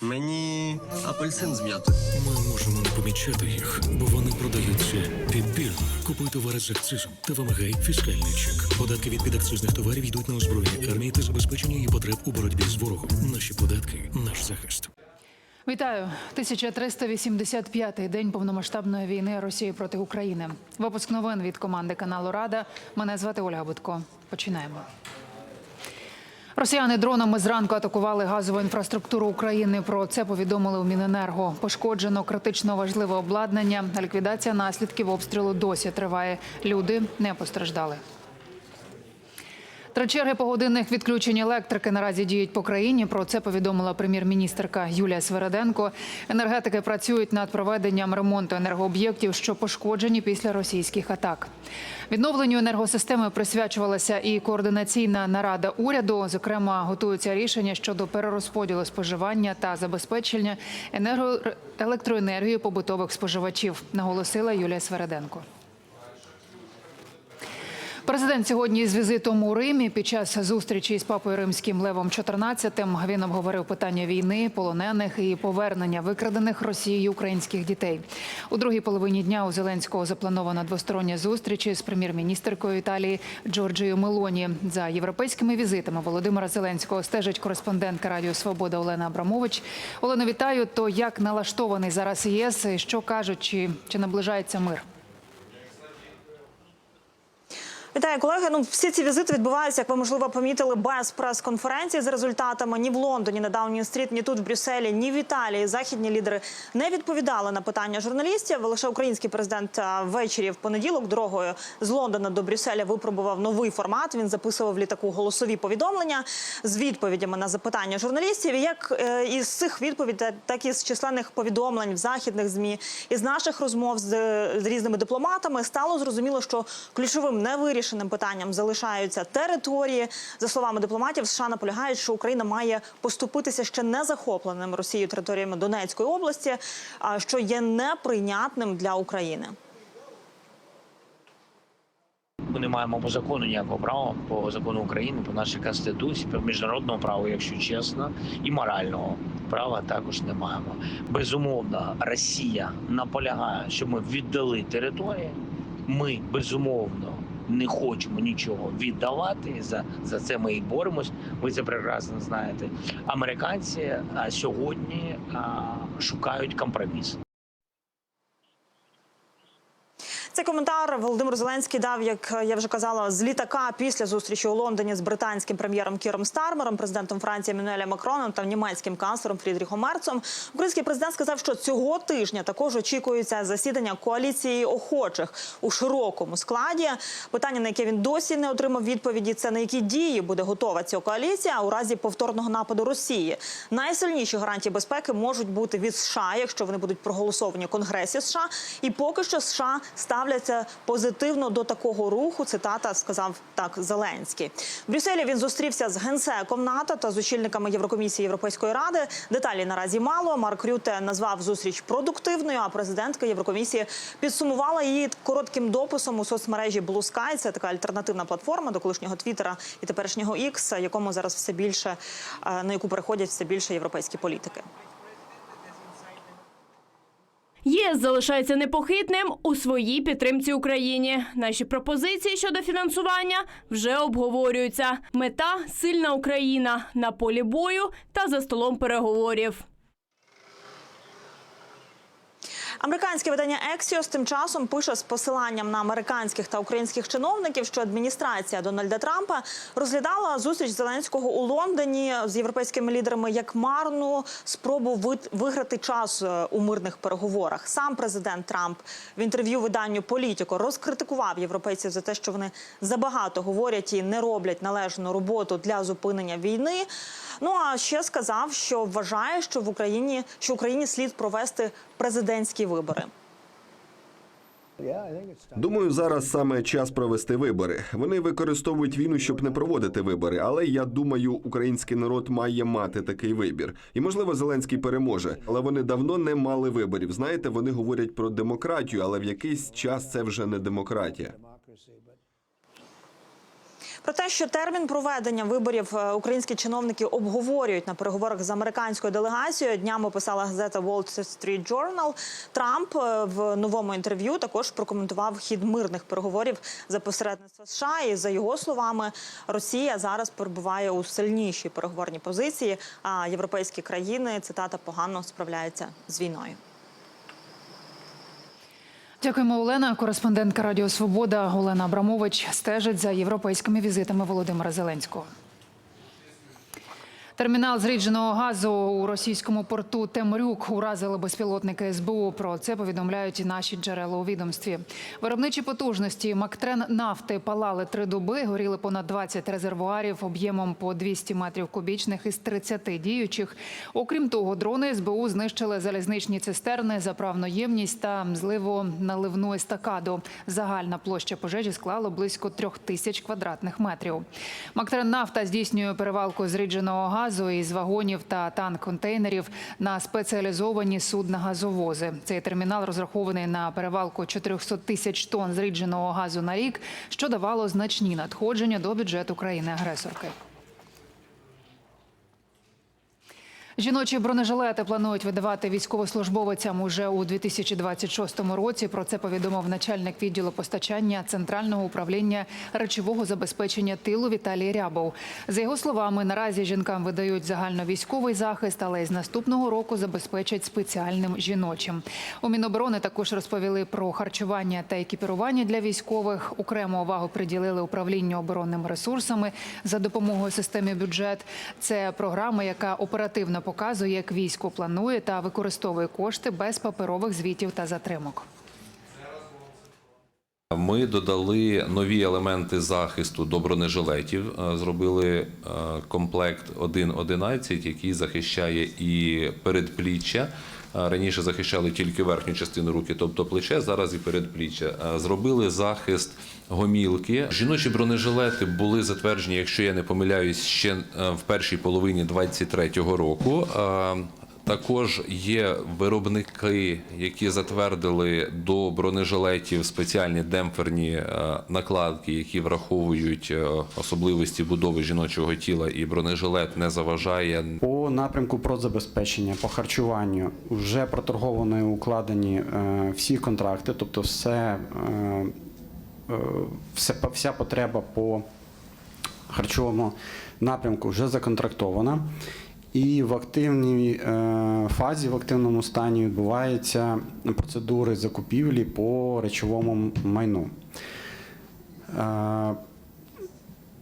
Мені апельсин з м'ятою. Ми можемо не помічати їх, бо вони продаються підбірно. Купуй товари з акцизом та вимагай фіскальний чек. Податки від підакцизних товарів йдуть на озброєння армії та забезпечення її потреб у боротьбі з ворогом. Наші податки наш захист. Вітаю! 1385-й день повномасштабної війни Росії проти України. Випуск новин від команди каналу Рада. Мене звати Ольга Будко. Починаємо. Росіяни дронами зранку атакували газову інфраструктуру України. Про це повідомили у Міненерго. Пошкоджено критично важливе обладнання. Ліквідація наслідків обстрілу досі триває. Люди не постраждали. Три черги погодинних відключень електрики наразі діють по країні. Про це повідомила прем'єр-міністерка Юлія Свереденко. Енергетики працюють над проведенням ремонту енергооб'єктів, що пошкоджені після російських атак. Відновленню енергосистеми присвячувалася і координаційна нарада уряду. Зокрема, готуються рішення щодо перерозподілу споживання та забезпечення енерго... електроенергією побутових споживачів, наголосила Юлія Свереденко. Президент сьогодні з візитом у Римі під час зустрічі з папою римським Левом XIV він обговорив питання війни, полонених і повернення викрадених Росією українських дітей. У другій половині дня у Зеленського запланована двостороння зустріч з прем'єр-міністеркою Італії Джорджією Мелоні. За європейськими візитами Володимира Зеленського стежить кореспондентка Радіо Свобода Олена Абрамович. Олена, вітаю. То як налаштований зараз ЄС? Що кажуть, чи, чи наближається мир? Вітаю, колеги. Ну всі ці візити відбуваються, як ви можливо помітили, без прес-конференції з результатами ні в Лондоні, ні на Даунінг-стріт, ні тут в Брюсселі, ні в Італії. Західні лідери не відповідали на питання журналістів. Лише український президент ввечері в понеділок дорогою з Лондона до Брюсселя випробував новий формат. Він записував літаку голосові повідомлення з відповідями на запитання журналістів. І як е, із цих відповідей, так і з численних повідомлень в західних змі із наших розмов з, різними дипломатами стало зрозуміло, що ключовим невирішеним питанням залишаються території. За словами дипломатів, США наполягають, що Україна має поступитися ще не захопленим Росією територіями Донецької області, що є неприйнятним для України. Ми не маємо по закону ніякого права по закону України, по нашій конституції, по міжнародному праву, якщо чесно, і морального права також не маємо. Безумовно, Росія наполягає, щоб ми віддали території. Ми безумовно не хочемо нічого віддавати. За, за це ми і боремось. Ви це прекрасно знаєте. Американці сьогодні шукають компроміс. Цей коментар Володимир Зеленський дав, як я вже казала, з літака після зустрічі у Лондоні з британським прем'єром Кіром Стармером, президентом Франції Еммануелем Макроном та німецьким канцлером Фрідріхом Мерцом. Український президент сказав, що цього тижня також очікується засідання коаліції охочих у широкому складі. Питання, на яке він досі не отримав відповіді, це на які дії буде готова ця коаліція у разі повторного нападу Росії. Найсильніші гарантії безпеки можуть бути від США, якщо вони будуть проголосовані в Конгресі США. І поки що США ставляться позитивно до такого руху. Цитата сказав так Зеленський. В Брюсселі він зустрівся з генсеком НАТО та з очільниками Єврокомісії Європейської ради. Деталі наразі мало. Марк Рюте назвав зустріч продуктивною. А президентка Єврокомісії підсумувала її коротким дописом у соцмережі Blue Sky. Це така альтернативна платформа до колишнього Твіттера і теперішнього X, якому зараз все більше е, на яку переходять все більше європейські політики. ЄС залишається непохитним у своїй підтримці Україні. Наші пропозиції щодо фінансування вже обговорюються. Мета сильна Україна на полі бою та за столом переговорів. Американське видання Axios тим часом пише з посиланням на американських та українських чиновників, що адміністрація Дональда Трампа розглядала зустріч Зеленського у Лондоні з європейськими лідерами як марну спробу виграти час е, у мирних переговорах. Сам президент Трамп в інтерв'ю виданню Політіко розкритикував європейців за те, що вони забагато говорять і не роблять належну роботу для зупинення війни. Ну а ще сказав, що вважає, що в Україні що Україні слід провести президентські вибори. Думаю, зараз саме час провести вибори. Вони використовують війну, щоб не проводити вибори. Але я думаю, український народ має мати такий вибір. І можливо, Зеленський переможе. Але вони давно не мали виборів. Знаєте, вони говорять про демократію, але в якийсь час це вже не демократія. Про те, що термін проведення виборів е, українські чиновники обговорюють на переговорах з американською делегацією. Днями писала газета Wall Street Journal. Трамп е, в новому інтерв'ю також прокоментував хід мирних переговорів за посередництва США. І за його словами, Росія зараз перебуває у сильнішій переговорній позиції. А європейські країни цитата погано справляються з війною. Дякуємо, Олена. Кореспондентка Радіо Свобода Олена Абрамович стежить за європейськими візитами Володимира Зеленського. Термінал зрідженого газу у російському порту Темрюк уразили безпілотники СБУ. Про це повідомляють і наші джерела у відомстві. Виробничі потужності Мактрен нафти палали три доби. Горіли понад 20 резервуарів об'ємом по 200 метрів кубічних із 30 діючих. Окрім того, дрони СБУ знищили залізничні цистерни, заправну ємність та зливо-наливну естакаду. Загальна площа пожежі склала близько трьох тисяч квадратних метрів. Мактрен нафта здійснює перевалку зрідженого газу із вагонів та танк-контейнерів на спеціалізовані судна газовози. Цей термінал розрахований на перевалку 400 тисяч тонн зрідженого газу на рік, що давало значні надходження до бюджету країни-агресорки. Жіночі бронежилети планують видавати військовослужбовицям уже у 2026 році. Про це повідомив начальник відділу постачання центрального управління речового забезпечення тилу Віталій Рябов. За його словами, наразі жінкам видають загальновійськовий захист, але із наступного року забезпечать спеціальним жіночим. У Міноборони також розповіли про харчування та екіпірування для військових. Окрему увагу приділили управлінню оборонними ресурсами за допомогою системи бюджет. Це програма, яка оперативно показує, як військо планує та використовує кошти без паперових звітів та затримок. Ми додали нові елементи захисту до бронежилетів. Е, Зробили е, комплект 1.11, який захищає і передпліччя. Раніше захищали тільки верхню частину руки, тобто плече, зараз і передпліччя. Зробили захист гомілки. Жіночі бронежилети були затверджені, якщо я не помиляюсь, ще е, в першій половині 23-го року. Також є виробники, які затвердили до бронежилетів спеціальні демпферні е, накладки, які враховують е, особливості будови жіночого тіла, і бронежилет не заважає По напрямку продзабезпечення, по харчуванню вже проторговано і укладені е, всі контракти, тобто все, все, вся потреба по харчовому напрямку вже законтрактована. І в активній е, фазі, в активному стані відбуваються процедури закупівлі по речовому майну. Е,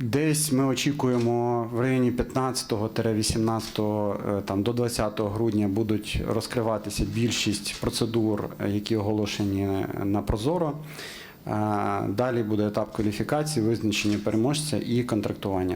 Десь ми очікуємо в районі 15-18 е, там, до 20 грудня будуть розкриватися більшість процедур, які оголошені на Прозоро. Далі буде етап кваліфікації, визначення переможця і контрактування.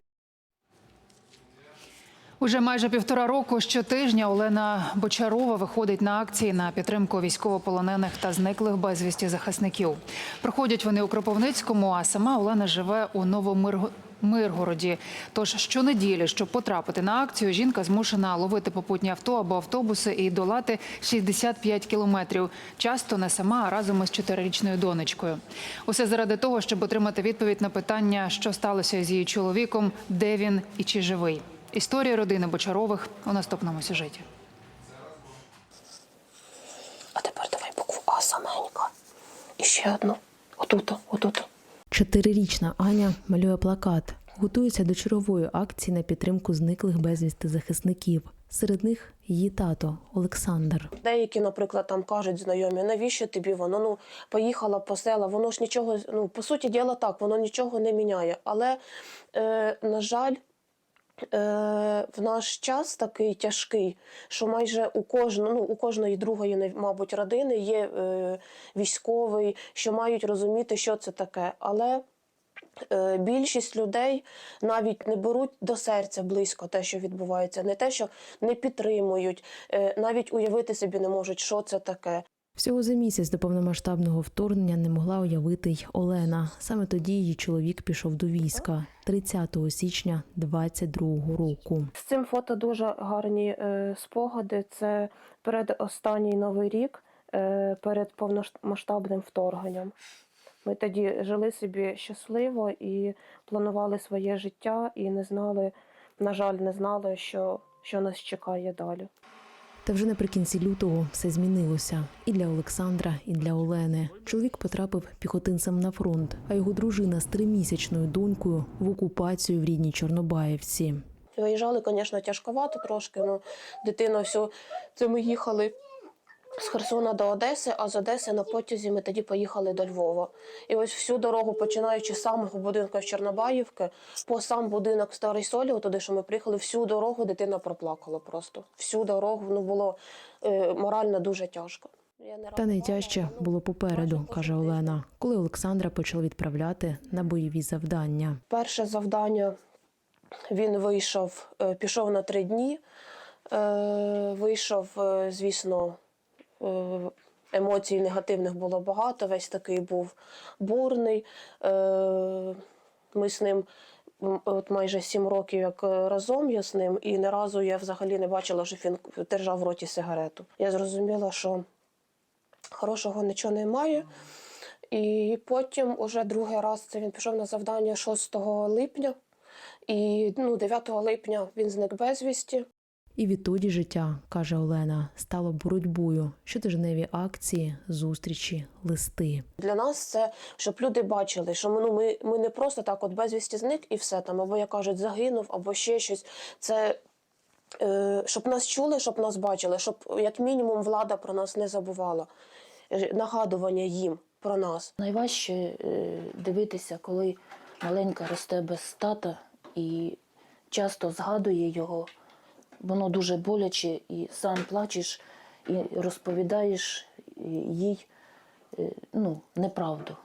Уже майже півтора року щотижня Олена Бочарова виходить на акції на підтримку військовополонених та зниклих безвісті захисників. Проходять вони у Кропивницькому, а сама Олена живе у Новомиргороді. Тож щонеділі, щоб потрапити на акцію, жінка змушена ловити попутні авто або автобуси і долати 65 кілометрів. Часто не сама, а разом із чотирирічною донечкою. Усе заради того, щоб отримати відповідь на питання, що сталося з її чоловіком, де він і чи живий. Історія родини Бочарових у наступному сюжеті. А тепер давай букву А саменька. І ще одну. Отут, отут. Чотирирічна Аня малює плакат. Готується до чергової акції на підтримку зниклих безвісти захисників. Серед них її тато Олександр. Деякі, наприклад, там кажуть знайомі, навіщо тобі воно? Ну, поїхала по села, воно ж нічого, ну, по суті діла так, воно нічого не міняє. Але, е, на жаль, в наш час такий тяжкий, що майже у кожного, ну, у кожної другої, мабуть, родини є е, військовий, що мають розуміти, що це таке. Але е, більшість людей навіть не беруть до серця близько те, що відбувається, не те, що не підтримують, е, навіть уявити собі не можуть, що це таке. Всього за місяць до повномасштабного вторгнення не могла уявити й Олена. Саме тоді її чоловік пішов до війська 30 січня 22-го року. З цим фото дуже гарні е, спогади. Це перед останній новий рік, е, перед повномасштабним вторгненням. Ми тоді жили собі щасливо і планували своє життя, і не знали, на жаль, не знали, що, що нас чекає далі. Та вже наприкінці лютого все змінилося і для Олександра, і для Олени. Чоловік потрапив піхотинцем на фронт, а його дружина з тримісячною донькою в окупацію в рідній Чорнобаївці. Виїжджали, звісно, тяжковато трошки. Ну, дитина всю Це їхали з Херсона до Одеси, а з Одеси на потязі ми тоді поїхали до Львова. І ось всю дорогу, починаючи з самого будинку з Чорнобаївки, по сам будинок Старий Солів, туди, що ми приїхали, всю дорогу дитина проплакала просто. Всю дорогу ну, було е, морально дуже тяжко. Та найтяжче було попереду, каже. Олена, коли Олександра почали відправляти на бойові завдання. Перше завдання він вийшов, е, пішов на три дні. Е, Вийшов, е, звісно, емоцій негативних було багато. Весь такий був бурний. Е, Ми з ним от майже сім років як е, разом я з ним, і ні разу я взагалі не бачила, що він держав в роті сигарету. Я зрозуміла, що хорошого нічого немає. І потім, уже другий раз, це він пішов на завдання 6 липня. І ну, 9 липня він зник безвісті. І відтоді життя, каже Олена, стало боротьбою, щотижневі акції, зустрічі, листи. Для нас це, щоб люди бачили, що ми, ну, ми, ми не просто так от безвісті зник і все там, або як кажуть, загинув, або ще щось. Це е, щоб нас чули, щоб нас бачили, щоб як мінімум влада про нас не забувала. Е, Нагадування їм про нас. Найважче е, дивитися, коли маленька росте без тата і часто згадує його. Воно дуже боляче, і сам плачеш і розповідаєш їй е, ну, неправду.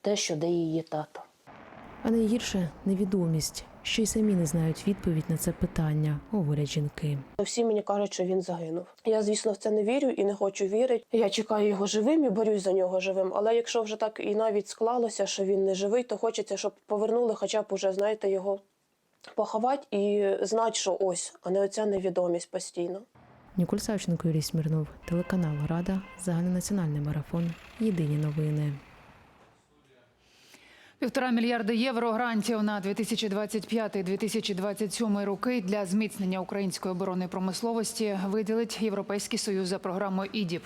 Те, що де її тато. А найгірше невідомість, що й самі не знають відповідь на це питання, говорять жінки. Всі мені кажуть, що він загинув. Я, звісно, в це не вірю і не хочу вірити. Я чекаю його живим і борюсь за нього живим. Але якщо вже так і навіть склалося, що він не живий, то хочеться, щоб повернули хоча б уже, знаєте, його поховати і знати, що ось, а не оця невідомість постійно. Ніколь Савченко, Юрій Смірнов, телеканал Рада, загальнонаціональний марафон. Єдині новини. Півтора мільярда євро грантів на 2025-2027 роки для зміцнення української оборонної промисловості виділить Європейський союз за програмою ІДІП.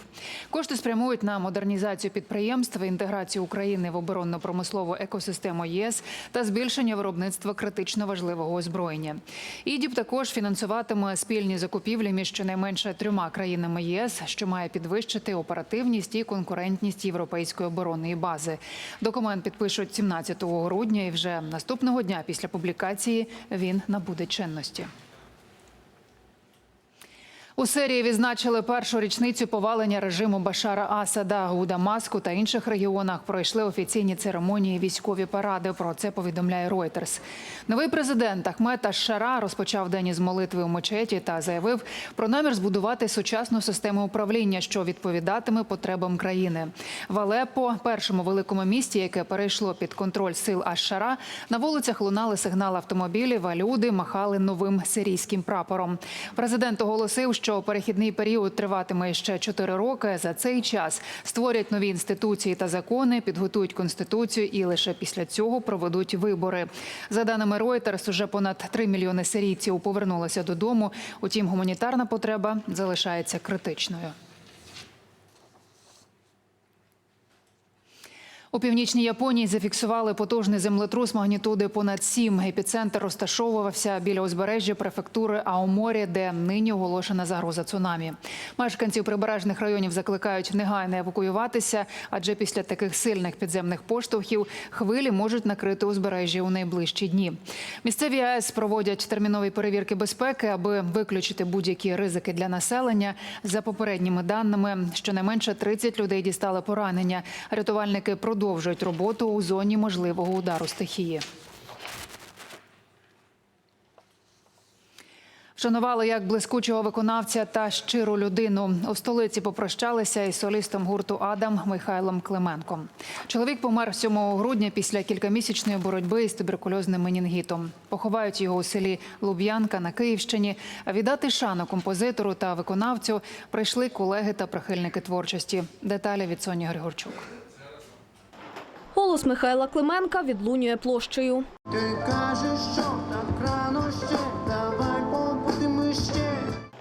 Кошти спрямують на модернізацію підприємств, інтеграцію України в оборонно-промислову екосистему ЄС та збільшення виробництва критично важливого озброєння. ІДІП також фінансуватиме спільні закупівлі між щонайменше трьома країнами ЄС, що має підвищити оперативність і конкурентність європейської оборонної бази. Документ підпишуть 17 грудня, і вже наступного дня після публікації він набуде чинності. У Сирії відзначили першу річницю повалення режиму Башара Асада у Дамаску та інших регіонах. Пройшли офіційні церемонії, військові паради. Про це повідомляє Reuters. Новий президент Ахмед Аш-Шара розпочав день із молитви у мечеті та заявив про намір збудувати сучасну систему управління, що відповідатиме потребам країни. В Алеппо, першому великому місті, яке перейшло під контроль сил Аш-Шара, на вулицях лунали сигнали автомобілів, а люди махали новим сирійським прапором. Президент оголосив, що перехідний період триватиме ще 4 роки. За цей час створять нові інституції та закони, підготують конституцію і лише після цього проведуть вибори. За даними Reuters, уже понад 3 мільйони сирійців повернулися додому. Утім, гуманітарна потреба залишається критичною. У північній Японії зафіксували потужний землетрус магнітуди понад 7. Епіцентр розташовувався біля узбережжя префектури Аоморі, де нині оголошена загроза цунамі. Мешканців прибережних районів закликають негайно евакуюватися, адже після таких сильних підземних поштовхів хвилі можуть накрити узбережжя у найближчі дні. Місцеві АЕС проводять термінові перевірки безпеки, аби виключити будь-які ризики для населення. За попередніми даними, щонайменше 30 людей дістали поранення. Рятувальники продовжують роботу у зоні можливого удару стихії. Вшанували як блискучого виконавця та щиру людину. У столиці попрощалися із солістом гурту Адам Михайлом Клименком. Чоловік помер 7 грудня після кількамісячної боротьби із туберкульозним менінгітом. Поховають його у селі Луб'янка на Київщині. А віддати шану композитору та виконавцю прийшли колеги та прихильники творчості. Деталі від Соні Григорчук. Голос Михайла Клименка відлунює площею.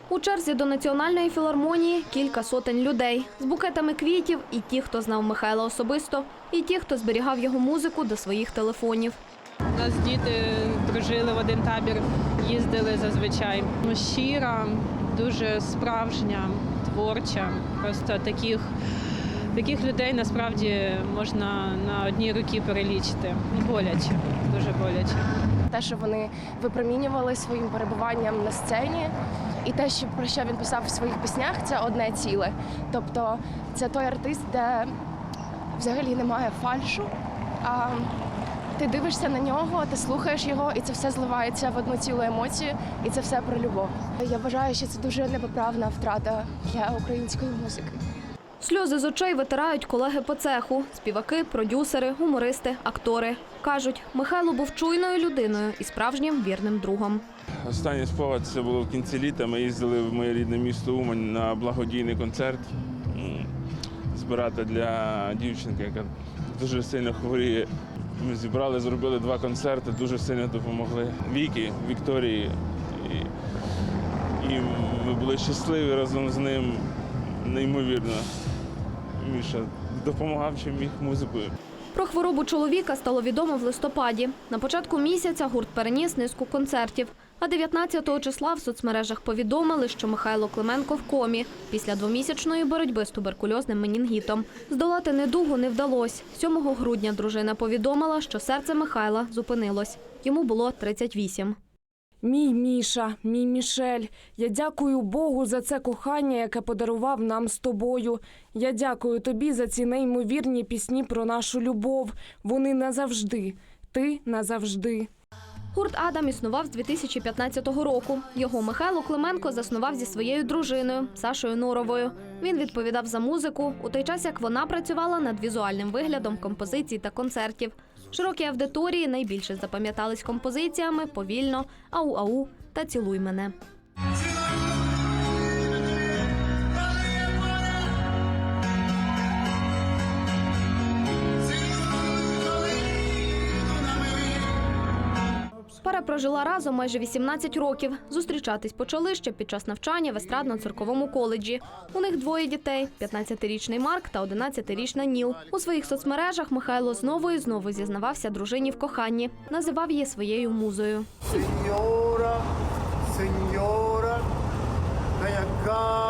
У черзі до національної філармонії кілька сотень людей з букетами квітів, і ті, хто знав Михайла особисто, і ті, хто зберігав його музику до своїх телефонів. У нас діти дружили в один табір, їздили зазвичай. Ну, Щира, дуже справжня, творча. Просто таких, таких людей насправді можна на одній руці перелічити. Ну, Боляче, дуже боляче. те, що вони випромінювали своїм перебуванням на сцені, і те, що про що він писав в своїх піснях, це одне ціле. Тобто це той артист, де взагалі немає фальшу. А ти дивишся на нього, ти слухаєш його, і це все зливається в одну цілу емоцію, і це все про любов. Я вважаю, що це дуже непоправна втрата для української музики. Сльози з очей витирають колеги по цеху: співаки, продюсери, гумористи, актори. Кажуть, Михайло був чуйною людиною і справжнім вірним другом. Останній спогад це було в кінці літа. Ми їздили в моє рідне місто Умань на благодійний концерт збирати для дівчинки, яка дуже сильно хворіє. Ми зібрали, зробили два концерти, дуже сильно допомогли Вікі, Вікторії. І, ми були щасливі разом з ним. Неймовірно. Міша допомагав чим міг музикою. Про хворобу чоловіка стало відомо в листопаді. На початку місяця гурт переніс низку концертів. А 19 числа в соцмережах повідомили, що Михайло Клименко в комі після двомісячної боротьби з туберкульозним менінгітом. Здолати недугу не вдалося. 7 грудня дружина повідомила, що серце Михайла зупинилось. Йому було 38. Мій Міша, мій Мішель, я дякую Богу за це кохання, яке подарував нам з тобою. Я дякую тобі за ці неймовірні пісні про нашу любов. Вони назавжди. Ти назавжди. Гурт Адам існував з 2015 року. Його Михайло Клименко заснував зі своєю дружиною Сашою Норовою. Він відповідав за музику у той час, як вона працювала над візуальним виглядом композицій та концертів. Широкій аудиторії найбільше запам'ятались композиціями повільно, ау-ау та цілуй мене. Прожила разом майже 18 років. Зустрічатись почали ще під час навчання в естрадно-цирковому коледжі. У них двоє дітей: 15-річний Марк та 11-річна Ніл. У своїх соцмережах Михайло знову і знову зізнавався дружині в коханні, називав її своєю музою. Сеньора, сеньора, та яка.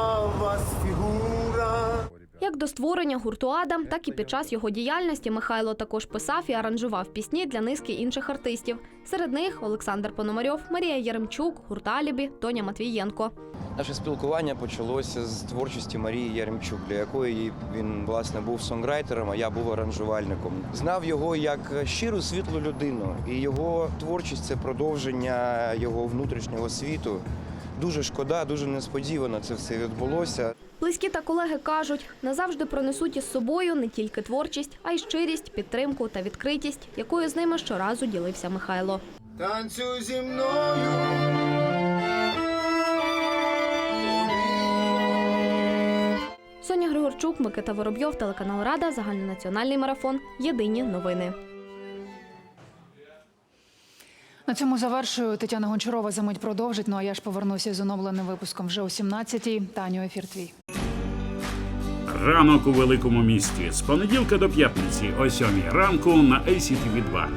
Як до створення гурту Адам, так і під час його діяльності Михайло також писав і аранжував пісні для низки інших артистів. Серед них Олександр Пономарьов, Марія Яремчук, гурт Алібі, Тоня Матвієнко. Наше спілкування почалося з творчості Марії Яремчук, для якої він власне був сонграйтером, а я був аранжувальником. Знав його як щиру світлу людину, і його творчість це продовження його внутрішнього світу. Дуже шкода, дуже несподівано це все відбулося. Близькі та колеги кажуть, назавжди пронесуть із собою не тільки творчість, а й щирість, підтримку та відкритість, якою з ними щоразу ділився Михайло. Танцюй зі мною. Соня Григорчук, Микита Воробйов, телеканал Рада, загальнонаціональний марафон. Єдині новини. На цьому завершую. Тетяна Гончарова за мить продовжить. Ну а я ж повернуся з оновленим випуском вже о 17-й. Таню, ефір твій. Ранок у великому місті з понеділка до п'ятниці о 7 ранку на ACTV 2